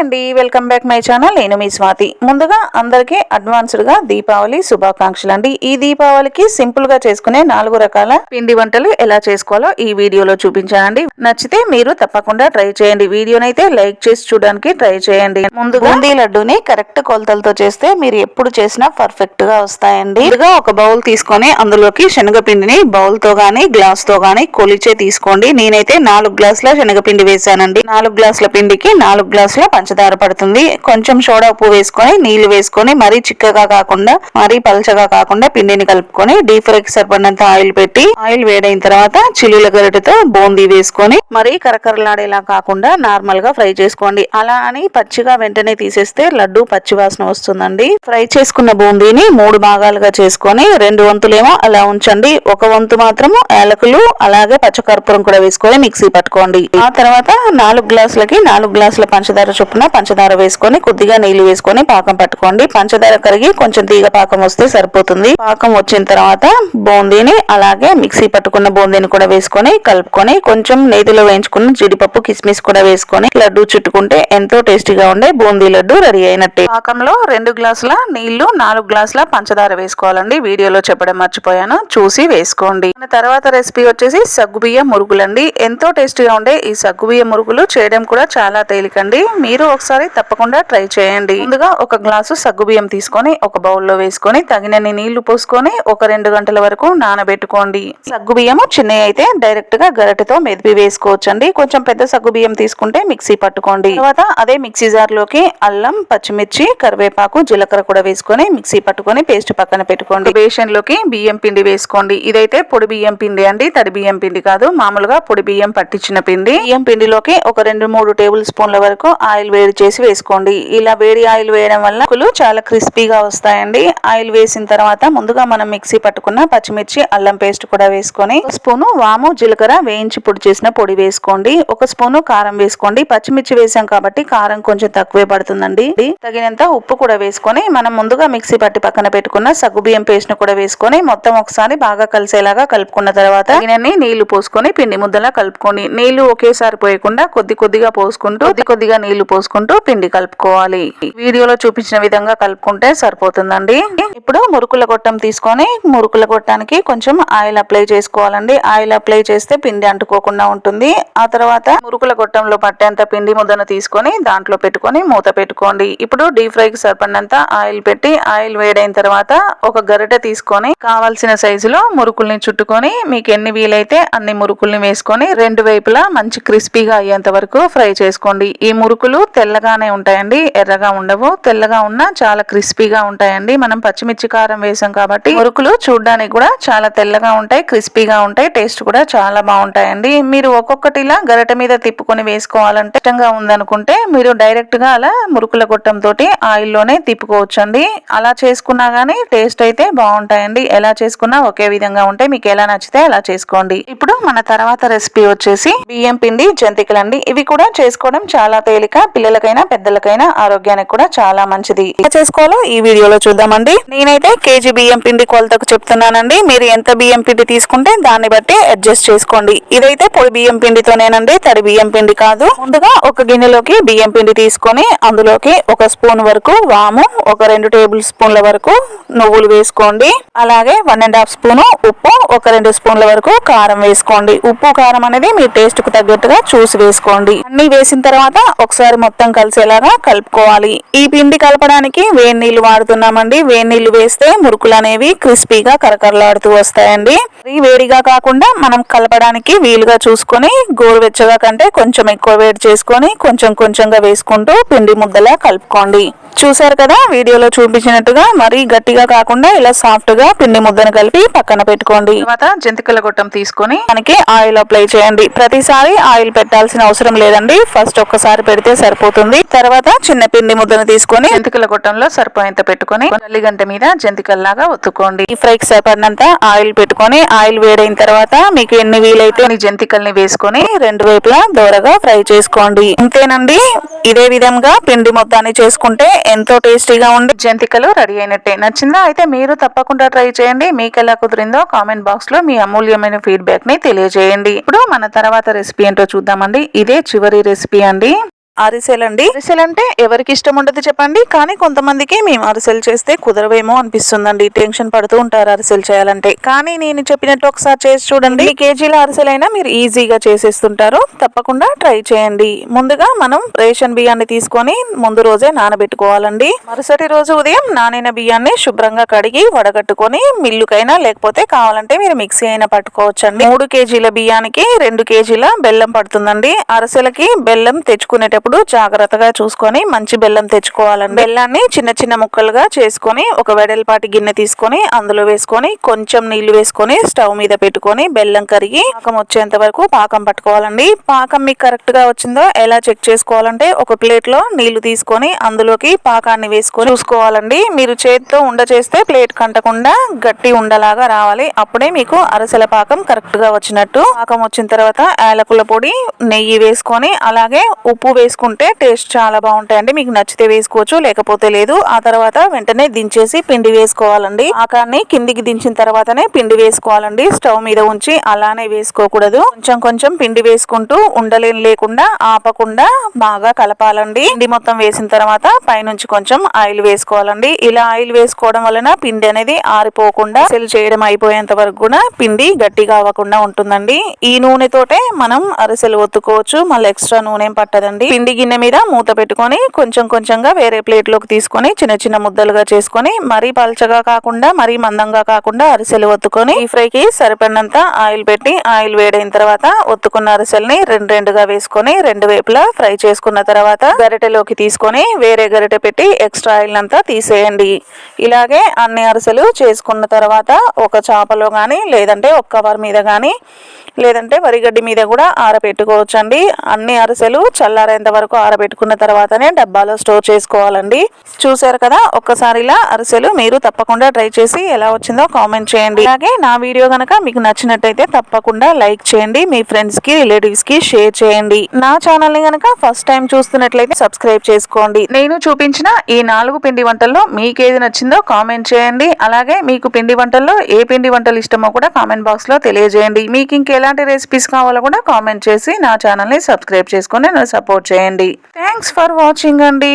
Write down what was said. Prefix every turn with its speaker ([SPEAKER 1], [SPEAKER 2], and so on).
[SPEAKER 1] అండి. Welcome back my channel నేను మీ స్వాతి. ముందుగా అందరికీ అడ్వాన్స్డ్గా దీపావళి శుభాకాంక్షలు అండి ఈ దీపావళికి సింపుల్గా చేసుకునే నాలుగు రకాల పిండి వంటలు ఎలా చేసుకోవాలో ఈ వీడియోలో చూపించానండి. నచ్చితే మీరు తప్పకుండా ట్రై చేయండి. వీడియోనైతే లైక్ చేసి చూడడానికి ట్రై చేయండి. ముందుగా బూందీ లడ్డూని కరెక్ట్ కొలతలతో చేస్తే మీరు ఎప్పుడు చేసినా పర్ఫెక్ట్గా వస్తాయండి. ముందుగా ఒక బౌల్ తీసుకొని అందులోకి శనగపిండిని బౌల్తో గానీ గ్లాస్తో గానీ కొలిచే తీసుకోండి. నేనైతే నాలుగు గ్లాసుల శనగపిండి వేసానండి నాలుగు గ్లాసుల పిండికి నాలుగు గ్లాసుల పంచదార పడుతుంది. కొంచెం సోడా ఉప్పు వేసుకొని నీళ్ళు వేసుకొని మరీ చిక్కగా కాకుండా మరీ పలచగా కాకుండా పిండిని కలుపుకొని డీప్ ఫ్రై కి సరిపడినంత ఆయిల్ పెట్టి ఆయిల్ వేడైన తర్వాత చిల్లుల గరిటెతో బూందీ వేసుకొని మరీ కరకరలాడేలా కాకుండా నార్మల్గా ఫ్రై చేసుకోండి. అలా అని పచ్చిగా వెంటనే తీసేస్తే లడ్డు పచ్చి వాసన వస్తుందండి. ఫ్రై చేసుకున్న బూందీని మూడు భాగాలుగా చేసుకొని రెండు వంతులేమో అలా ఉంచండి. ఒక వంతు మాత్రము యాలకులు అలాగే పచ్చకర్పూరం కూడా వేసుకొని మిక్సీ పట్టుకోండి. ఆ తర్వాత నాలుగు గ్లాసులకి నాలుగు గ్లాసుల పంచదార చొప్పున పంచదార వేసుకొని కొద్దిగా నీళ్ళు వేసుకొని పాకం పట్టుకోండి. పంచదార కరిగి కొంచెం తీగ పాకం వస్తే సరిపోతుంది. పాకం వచ్చిన తర్వాత బూందీని అలాగే మిక్సీ పట్టుకున్న బూందీని కూడా వేసుకొని కలుపుకొని కొంచెం నేతిలో వేయించుకున్న జీడిపప్పు కిస్మిస్ కూడా వేసుకొని లడ్డు చుట్టుకుంటే ఎంతో టేస్టీగా ఉండే బూందీ లడ్డు రెడీ అయినట్టే. పాకంలో రెండు గ్లాసుల నీళ్ళు నాలుగు గ్లాసుల పంచదార వేసుకోవాలండి. వీడియోలో చెప్పడం మర్చిపోయాను. చూసి వేసుకోండి. తర్వాత రెసిపీ వచ్చేసి సగ్గుబియ్య మురుగులండి ఎంతో టేస్టీగా ఉండే ఈ సగ్గుబియ్య మురుగులు చేయడం కూడా చాలా తేలికండి. మీరు ఒకసారి తప్పకుండా ట్రై చేయండి. ముందుగా ఒక గ్లాసు సగ్గుబియ్యం తీసుకొని ఒక బౌల్లో వేసుకొని తగినన్ని నీళ్ళు పోసుకొని ఒక రెండు గంటల వరకు నానబెట్టుకోండి. సగ్గుబియ్యము చిన్నవి అయితే డైరెక్ట్గా గరిటెతో మెదిపి వేసుకోవచ్చండి. కొంచెం పెద్ద సగ్గుబియ్యం తీసుకుంటే మిక్సీ పట్టుకోండి. తర్వాత అదే మిక్సీ జార్లోకి అల్లం పచ్చిమిర్చి కరివేపాకు జీలకర్ర కూడా వేసుకొని మిక్సీ పట్టుకొని పేస్ట్ పక్కన పెట్టుకోండి. బేషన్లోకి బియ్యం పిండి వేసుకోండి. ఇదైతే పొడి బియ్యం పిండి అండి. తడి బియ్యం పిండి కాదు. మామూలుగా పొడి బియ్యం పట్టించిన పిండి. బియ్యం పిండిలోకి ఒక రెండు మూడు టేబుల్ స్పూన్ల వరకు ఆయిల్ వేడి చేసి వేసుకోండి. ఇలా వేడి ఆయిల్ వేయడం వల్ల ముక్కలు చాలా క్రిస్పీగా వస్తాయండి. ఆయిల్ వేసిన తర్వాత ముందుగా మనం మిక్సీ పట్టుకున్న పచ్చిమిర్చి అల్లం పేస్ట్ కూడా వేసుకొని స్పూను వాము జీలకర్ర వేయించి పొడి చేసిన పొడి వేసుకోండి. ఒక స్పూను కారం వేసుకోండి. పచ్చిమిర్చి వేసాం కాబట్టి కారం కొంచెం తక్కువే పడుతుందండి. తగినంత ఉప్పు కూడా వేసుకొని మనం ముందుగా మిక్సీ పట్టి పక్కన పెట్టుకున్న సగ్గుబియ్యం పేస్ట్ను కూడా వేసుకొని మొత్తం ఒకసారి బాగా కలిసేలాగా కలుపుకున్న తర్వాత తగినన్ని నీళ్ళు పోసుకొని పిండి ముద్దలా కలుపుకోండి. నీళ్ళు ఒకేసారి పోయకుండా కొద్ది కొద్దిగా పోసుకుంటూ కొద్ది కొద్దిగా నీళ్ళు పోసుకుంటూ పిండి కలుపుకోవాలి. వీడియోలో చూపించిన విధంగా కలుపుకుంటే సరిపోతుందండి. ఇప్పుడు మురుకుల గొట్టం తీసుకొని మురుకుల గొట్టానికి కొంచెం ఆయిల్ అప్లై చేసుకోవాలండి. ఆయిల్ అప్లై చేస్తే పిండి అంటుకోకుండా ఉంటుంది. ఆ తర్వాత మురుకుల గొట్టంలో పట్టేంత పిండి ముద్దను తీసుకొని దాంట్లో పెట్టుకొని మూత పెట్టుకోండి. ఇప్పుడు డీప్ ఫ్రై కి సరిపడినంత ఆయిల్ పెట్టి ఆయిల్ వేడైన తర్వాత ఒక గరిటె తీసుకొని కావాల్సిన సైజులో మురుకుల్ని చుట్టుకొని మీకు ఎన్ని వీలైతే అన్ని మురుకుల్ని వేసుకొని రెండు వైపులా మంచి క్రిస్పీగా అయ్యేంత వరకు ఫ్రై చేసుకోండి. ఈ మురుకులు తెల్లగానే ఉంటాయండి ఎర్రగా ఉండవు. తెల్లగా ఉన్నా చాలా క్రిస్పీగా ఉంటాయండి. మనం పచ్చిమిర్చి కారం వేసాం కాబట్టి మురుకులు చూడడానికి కూడా చాలా తెల్లగా ఉంటాయి క్రిస్పీగా ఉంటాయి. టేస్ట్ కూడా చాలా బాగుంటాయండి. మీరు ఒక్కొక్కటిలా గరిట మీద తిప్పుకొని వేసుకోవాలంటే ఇష్టంగా ఉందనుకుంటే మీరు డైరెక్ట్గా అలా మురుకుల గొట్టం తోటి ఆయిల్లోనే తిప్పుకోవచ్చండి. అలా చేసుకున్నా గానీ టేస్ట్ అయితే బాగుంటాయండి. ఎలా చేసుకున్నా ఒకే విధంగా ఉంటాయి మీకు ఎలా నచ్చితే అలా చేసుకోండి. ఇప్పుడు మన తర్వాత రెసిపీ వచ్చేసి బియ్యం పిండి జంతికలండి. ఇవి కూడా చేసుకోవడం చాలా తేలిక. పిల్లలకైనా పెద్దలకైనా ఆరోగ్యానికి కూడా చాలా మంచిది. ఎలా చేసుకోవాలో ఈ వీడియోలో చూద్దామండి. నేనైతే కేజీ బియ్యం పిండి కొలతకు చెప్తున్నానండి. మీరు ఎంత బియ్యం పిండి తీసుకుంటే దాన్ని బట్టి అడ్జస్ట్ చేసుకోండి. ఇదైతే పొడి బియ్యం పిండితోనేనండి. తడి బియ్యం పిండి కాదు. ముందుగా ఒక గిన్నెలోకి బియ్యం పిండి తీసుకొని అందులోకి ఒక స్పూన్ వరకు వాము ఒక రెండు టేబుల్ స్పూన్ల వరకు నువ్వులు వేసుకోండి. అలాగే వన్ అండ్ హాఫ్ స్పూన్ ఉప్పు ఒక రెండు స్పూన్ల వరకు కారం వేసుకోండి. ఉప్పు కారం అనేది మీ టేస్ట్కు తగ్గట్టుగా చూసి వేసుకోండి. అన్ని వేసిన తర్వాత ఒకసారి మొత్తం కలిసేలాగా కలుపుకోవాలి. ఈ పిండి కలపడానికి వేడి నీళ్ళు వాడుతున్నామండి. వేడి నీళ్ళు వేస్తే మురుకులు అనేవి క్రిస్పీగా కరకరలాడుతూ వస్తాయండి. వేడిగా కాకుండా మనం కలపడానికి వీలుగా చూసుకొని గోరువెచ్చగా కంటే కొంచెం ఎక్కువ వేడి చేసుకొని కొంచెం కొంచెంగా వేసుకుంటూ పిండి ముద్దలా కలుపుకోండి. చూసారు కదా వీడియోలో చూపించినట్టుగా మరీ గట్టిగా కాకుండా ఇలా సాఫ్ట్గా పిండి ముద్దను కలిపి పక్కన పెట్టుకోండి. తర్వాత జంతికల గొట్టం తీసుకొని మనకి ఆయిల్ అప్లై చేయండి. ప్రతిసారి ఆయిల్ పెట్టాల్సిన అవసరం లేదండి. ఫస్ట్ ఒక్కసారి పెడితే సరిపోతుంది తర్వాత చిన్న పిండి ముద్దను తీసుకొని జంతికల గొట్టంలో సరిపోయేంత పెట్టుకొని గంట మీద జంతికల్లాగా ఒత్తుకోండి. ఈ ఫ్రైకి సరిపడినంత ఆయిల్ పెట్టుకొని ఆయిల్ వేడైన తర్వాత మీకు ఎన్ని వీలైతే అన్ని జంతికల్ని వేసుకొని రెండు వైపులా దోరగా ఫ్రై చేసుకోండి. అంతేనండి ఇదే విధంగా పిండి మొత్తాన్ని చేసుకుంటే ఎంతో టేస్టీగా ఉండి జంతికలు రెడీ అయినట్టే. నచ్చిందా అయితే మీరు తప్పకుండా ట్రై చేయండి. మీకు ఎలా కుదిరిందో కామెంట్ బాక్స్లో మీ అమూల్యమైన ఫీడ్బ్యాక్ని తెలియజేయండి. ఇప్పుడు మన తర్వాత రెసిపీ ఏంటో చూద్దామండి. ఇదే చివరి రెసిపీ అండి. అరిసెలండి. అరిసెలు అంటే ఎవరికి ఇష్టం ఉండదు చెప్పండి. కానీ కొంతమందికి మేము అరిసెలు చేస్తే కుదరవేమో అనిపిస్తుందండి. టెన్షన్ పడుతూ ఉంటారు అరిసెలు చేయాలంటే. కానీ నేను చెప్పినట్టు ఒకసారి చేసి చూడండి. ఈ కేజీల అరిసెలైనా మీరు ఈజీగా చేసేస్తుంటారు. తప్పకుండా ట్రై చేయండి. ముందుగా మనం రేషన్ బియ్యాన్ని తీసుకొని ముందు రోజే నానబెట్టుకోవాలండి. మరుసటి రోజు ఉదయం నానిన బియ్యాన్ని శుభ్రంగా కడిగి వడగట్టుకొని మిల్లుకైనా లేకపోతే కావాలంటే మీరు మిక్సీ అయినా పట్టుకోవచ్చండి. మూడు కేజీల బియ్యానికి రెండు కేజీల బెల్లం పడుతుందండి. అరిసెలకి బెల్లం తెచ్చుకునేటప్పుడు జాగ్రత్తగా చూసుకొని మంచి బెల్లం తెచ్చుకోవాలండి. బెల్లాన్ని చిన్న చిన్న ముక్కలుగా చేసుకొని ఒక వెడల్పాటి గిన్నె తీసుకొని అందులో వేసుకొని కొంచెం నీళ్ళు వేసుకొని స్టవ్ మీద పెట్టుకొని బెల్లం కరిగి పాకం వచ్చేంత వరకు పాకం పట్టుకోవాలండి. పాకం మీకు కరెక్ట్గా వచ్చిందో ఎలా చెక్ చేసుకోవాలంటే ఒక ప్లేట్లో నీళ్ళు తీసుకొని అందులోకి పాకాన్ని వేసుకొని చూసుకోవాలండి. మీరు చేతితో ఉండ చేస్తే ప్లేట్ కంటకుండా గట్టి ఉండలాగా రావాలి. అప్పుడే మీకు అరసల పాకం కరెక్ట్గా వచ్చినట్టు. పాకం వచ్చిన తర్వాత యాలకుల పొడి నెయ్యి వేసుకొని అలాగే ఉప్పు వేసుకుంటే టేస్ట్ చాలా బాగుంటాయండి. మీకు నచ్చితే వేసుకోవచ్చు లేకపోతే లేదు. ఆ తర్వాత వెంటనే దించేసి పిండి వేసుకోవాలండి. ఆకాన్ని కిందికి దించిన తర్వాతనే పిండి వేసుకోవాలండి. స్టవ్ మీద ఉంచి అలానే వేసుకోకూడదు. కొంచెం కొంచెం పిండి వేసుకుంటూ ఉండలేని లేకుండా ఆపకుండా బాగా కలపాలండి. పిండి మొత్తం వేసిన తర్వాత పైనుంచి కొంచెం ఆయిల్ వేసుకోవాలండి. ఇలా ఆయిల్ వేసుకోవడం వలన పిండి అనేది ఆరిపోకుండా సెల్ చేయడం అయిపోయేంత వరకు కూడా పిండి గట్టిగా అవ్వకుండా ఉంటుందండి. ఈ నూనెతోటే మనం అరిసెలు ఒత్తుకోవచ్చు. మళ్ళీ ఎక్స్ట్రా నూనె పట్టదండి. పిండి గిన్నె మీద మూత పెట్టుకొని కొంచెం కొంచెంగా వేరే ప్లేట్లోకి తీసుకొని చిన్న చిన్న ముద్దలుగా చేసుకొని మరీ పల్చగా కాకుండా మరీ మందంగా కాకుండా అరిసెలు ఒత్తుకొని ఈ ఫ్రైకి సరిపడినంత ఆయిల్ పెట్టి ఆయిల్ వేడైన తర్వాత ఒత్తుకున్న అరిసెల్ని రెండు రెండుగా వేసుకొని రెండు వైపులా ఫ్రై చేసుకున్న తర్వాత గరిటెలోకి తీసుకొని వేరే గరిటె పెట్టి ఎక్స్ట్రా ఆయిల్ అంతా తీసేయండి. ఇలాగే అన్ని అరిసెలు చేసుకున్న తర్వాత ఒక చాపలో కానీ లేదంటే ఒక కవర్ మీద కానీ లేదంటే వరిగడ్డి మీద కూడా ఆరపెట్టుకోవచ్చండి. అన్ని అరిసెలు చల్లారేంత వరకు ఆరబెట్టుకున్న తర్వాతనే డబ్బాలో స్టోర్ చేసుకోవాలండి. చూసారు కదా ఒక్కసారి ఇలా అరిసెలు మీరు తప్పకుండా ట్రై చేసి ఎలా వచ్చిందో కామెంట్ చేయండి. అలాగే నా వీడియో కనుక మీకు నచ్చినట్టయితే తప్పకుండా లైక్ చేయండి మీ ఫ్రెండ్స్కి రిలేటివ్స్కి షేర్ చేయండి. నా ఛానల్ని కనుక ఫస్ట్ టైం చూస్తున్నట్లయితే సబ్స్క్రైబ్ చేసుకోండి. నేను చూపించిన ఈ నాలుగు పిండి వంటల్లో మీకు ఏది నచ్చిందో కామెంట్ చేయండి. అలాగే మీకు పిండి వంటల్లో ఏ పిండి వంటలు ఇష్టమో కూడా కామెంట్ బాక్స్లో తెలియజేయండి. మీకు ఇంకెలాంటి రెసిపీస్ కావాలో కూడా కామెంట్ చేసి నా ఛానల్ని సబ్స్క్రైబ్ చేసుకొని నన్ను సపోర్ట్ చేయండి. చేయండి. థ్యాంక్స్ ఫర్ వాచింగ్ అండి.